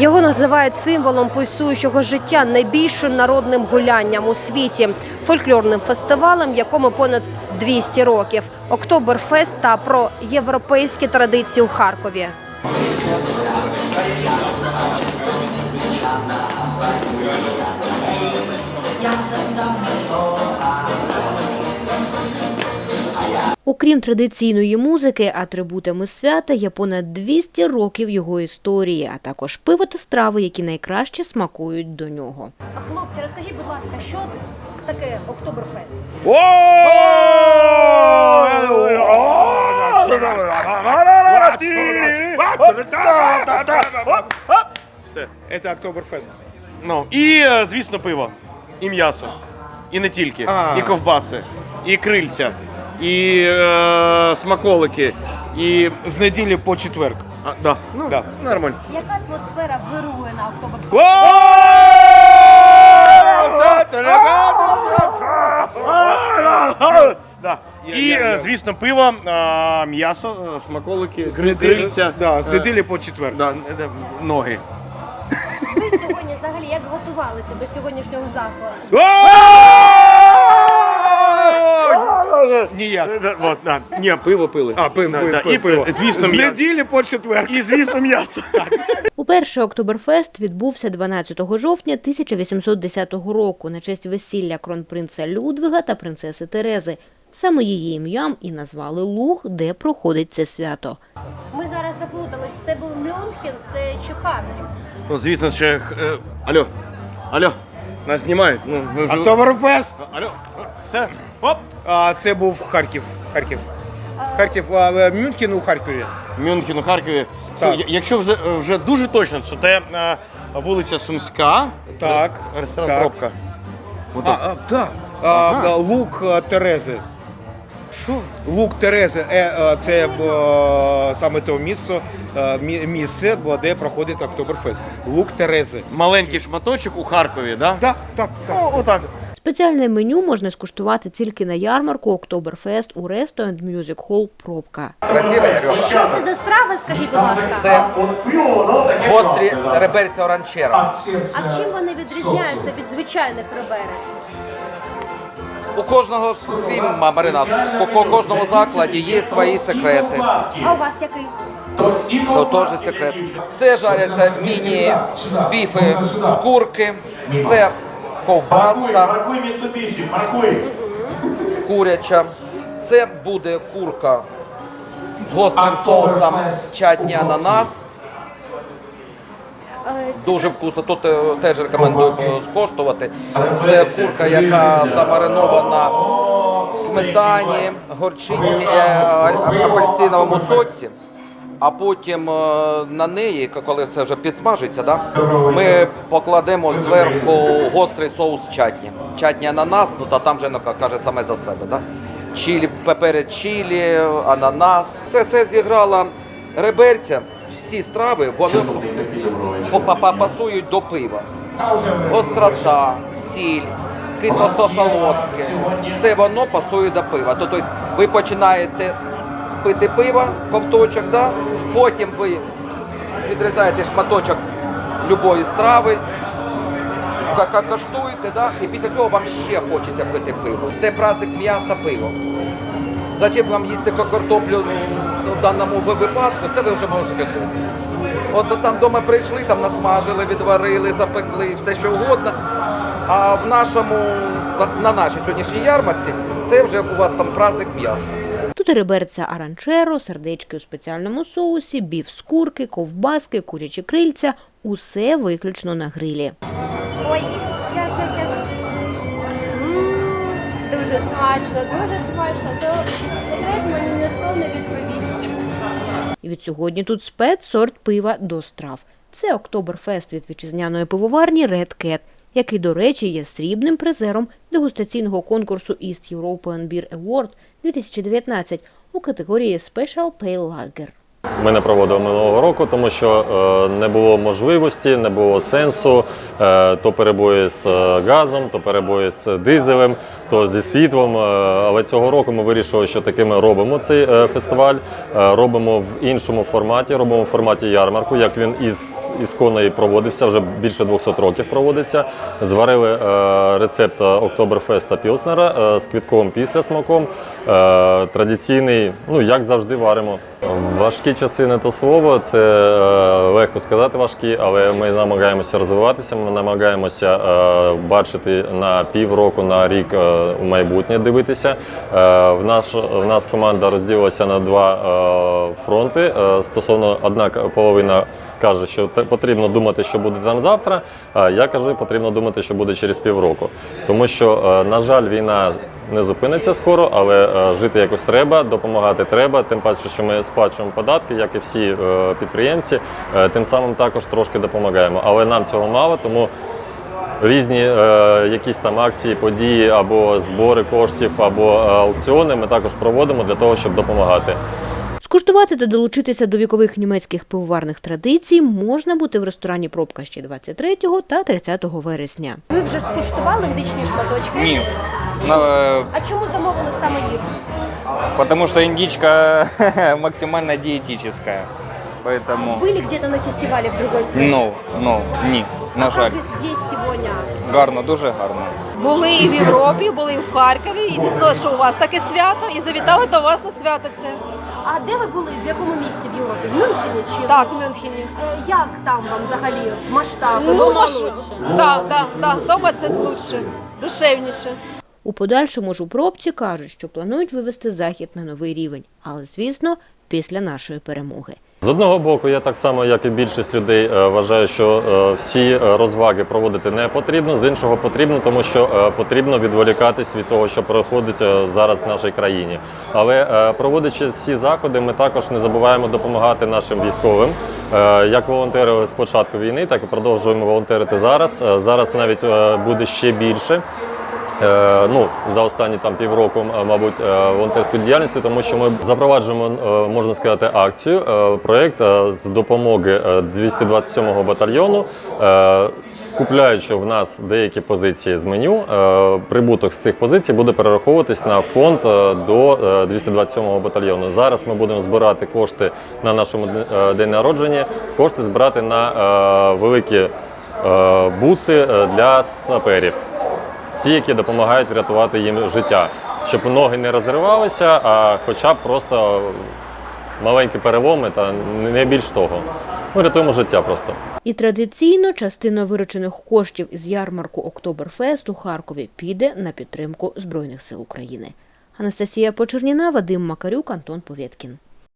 Його називають символом пульсуючого життя, найбільшим народним гулянням у світі, фольклорним фестивалем, якому понад 200 років. Октоберфест та про європейські традиції у Харкові. Окрім традиційної музики, атрибутами свята є понад 200 років його історії, а також пиво та страви, які найкраще смакують до нього. Хлопці, розкажіть, будь ласка, що таке Октоберфест? Все. Это Октоберфест. Ну, і, е, звісно, пиво. І м'ясо. І не тільки. І ковбаси, і крильця, і е, смаколики, і. З неділі по четверг. А, да. Ну, Да. нормально. Яка атмосфера вирує на Октоберфест? Да. І, я- е, я- звісно, пиво, е, м'ясо, е, смаколики, З неділі, да, з е, неділі по четверг. да, е, е, ноги. Ви сьогодні взагалі як готувалися до сьогоднішнього заходу? Ніяк. Е, да, Ні, пиво пили. А, пиво, Да, пиво, да. І, пиво. е, звісно, З м'ясо. неділі по четверг. І, звісно, м'ясо. Уперше Октоберфест відбувся 12 жовтня 1810 року на честь весілля кронпринца Людвига та принцеси Терези. Саме її ім'ям і назвали луг, де проходить це свято. Ми зараз заплутались. Це був Мюнхен, це чи Харків? Ну, звісно, ще. Е, алло, алло, нас знімають. Ну, ви вже... Октоберфест. Алло, все, оп. А це був Харків. Харків. Харків, а, е, Мюнхен у Харкові. Мюнхен у Харкові. Так. Слухай, Якщо вже, вже дуже точно, то це е, вулиця Сумська. Так, Ресторан так. Пробка. А, а, так. А, Ага. Лук е, Терези. Що? Лук Терези е, е, це е, саме те місце, е, мі- місце, де проходить Октоберфест. Лук Терези. Маленький шматочок у Харкові, да? Так, так, так. О, отак. Спеціальне меню можна скуштувати тільки на ярмарку Октоберфест у Restaurant Music Hall Пробка. Красива Що це за страви, скажіть, будь ласка? Це гострі реберця оранчера. А чим вони відрізняються від звичайних реберець? У кожного ж свій ма- маринад. По ко- кожному закладі є свої секрети. А у вас який? То теж секрет. Це жаряться міні-біфи з курки, це ковбаска куряча, це буде курка з гострим соусом чатні ананас. Дуже вкусно. Тут е, теж рекомендую скоштувати. Це курка, яка замаринована в сметані, горчиці, е, апельсиновому соці. А потім е, на неї, коли це вже підсмажиться, да, ми покладемо зверху гострий соус чатні. Чатні ананас, ну та там вже ну, каже саме за себе. Да? Чилі, пеперець чилі, ананас. Все зіграло реберця. Всі страви вони пасують до пива. Гострота, сіль, кисло-солодке. Все воно пасує до пива. Тобто ви починаєте пити пиво, ковточок, да? потім ви відрізаєте шматочок любої страви, ка- ка- каштуєте, да? і після цього вам ще хочеться пити пиво. Це праздник м'яса пиво. Зачем вам їсти картоплю в даному випадку, це ви вже можете вдома. От там вдома прийшли, там насмажили, відварили, запекли, все що угодно. А в нашому, на, на нашій сьогоднішній ярмарці це вже у вас там праздник м'яса. Тут реберця аранчеро, сердечки у спеціальному соусі, біф з курки, ковбаски, курячі крильця – усе виключно на грилі. Ой, смачно, дуже смачно. То секрет мені ніхто не відповість. І від сьогодні тут спецсорт пива до страв. Це Октоберфест від вітчизняної пивоварні Red Cat, який, до речі, є срібним призером дегустаційного конкурсу East European Beer Award 2019 у категорії Special Pale Lager. Ми не проводили минулого року, тому що е, не було можливості, не було сенсу. Е, то перебої з е, газом, то перебої з дизелем, то зі світлом. Е, але цього року ми вирішили, що таки ми робимо цей фестиваль, робимо в іншому форматі, робимо в форматі ярмарку, як він із ісконо і проводився, вже більше 200 років проводиться. Зварили рецепт Октоберфеста Пілснера з квітковим післясмаком. Е, традиційний, ну як завжди, варимо. Важкі часи не то слово, це легко сказати важкі, але ми намагаємося розвиватися. Ми намагаємося е, бачити на півроку, на рік е, в майбутнє дивитися. Е, в, наш, в нас команда розділилася на два е, фронти. Е, стосовно одна половина каже, що потрібно думати, що буде там завтра. А я кажу, потрібно думати, що буде через півроку. Тому що, е, на жаль, війна не зупиниться скоро, але е, жити якось треба, допомагати треба. Тим паче, що ми сплачуємо податки, як і всі е, підприємці. Е, Тим самим також трошки допомагаємо. Але нам цього мало, тому різні е, якісь там акції, події або збори коштів, або аукціони ми також проводимо для того, щоб допомагати. Скуштувати та долучитися до вікових німецьких пивоварних традицій можна бути в ресторані Пробка ще 23 та 30 вересня. Ви вже скуштували індичні шматочки? Ні. На- А чому замовили саме їх? потому что индичка максимально диетическая. Поэтому, Были где-то на фестивалі в другой стране? ну, ну, ні, на А жаль. как вы здесь сегодня? Гарно, дуже гарно. Були і в Європі, були і в Харкові, і дізналися, що у вас таке свято, і завітали до вас на свято це. А де ви були? В якому місті в Європі? В Мюнхені чи Так, у Мюнхені. Е, Як там вам взагалі масштаб? Ну, Дома маш... лучше? да, да, да, дома це лучше, душевніше. У подальшому ж у пробці кажуть, що планують вивести захід на новий рівень, але звісно, після нашої перемоги. З одного боку, я так само, як і більшість людей, е, вважаю, що е, всі е, розваги проводити не потрібно. З іншого потрібно, тому що потрібно відволікатись від того, що проходить зараз в нашій країні. Але проводячи ці заходи, ми також не забуваємо допомагати нашим військовим. Як волонтерили з початку війни, так і продовжуємо волонтерити зараз. Зараз навіть буде ще більше. Е, ну, за останні там півроку, мабуть, е, волонтерської діяльності, тому що ми запроваджуємо, е, можна сказати, акцію, е, проєкт е, з допомоги е, 227-го батальйону. Е, Купляючи в нас деякі позиції з меню, е, прибуток з цих позицій буде перераховуватись на фонд е, до е, 227-го батальйону. Зараз ми будемо збирати кошти на нашому е, день народження, кошти збирати на е, великі е, буци е, для саперів ті, які допомагають врятувати їм життя, щоб ноги не розривалися, а хоча б просто маленькі переломи та не більш того. Ми рятуємо життя просто. І традиційно частина виручених коштів із ярмарку Октоберфест у Харкові піде на підтримку Збройних сил України. Анастасія Почерніна, Вадим Макарюк, Антон Повєткін.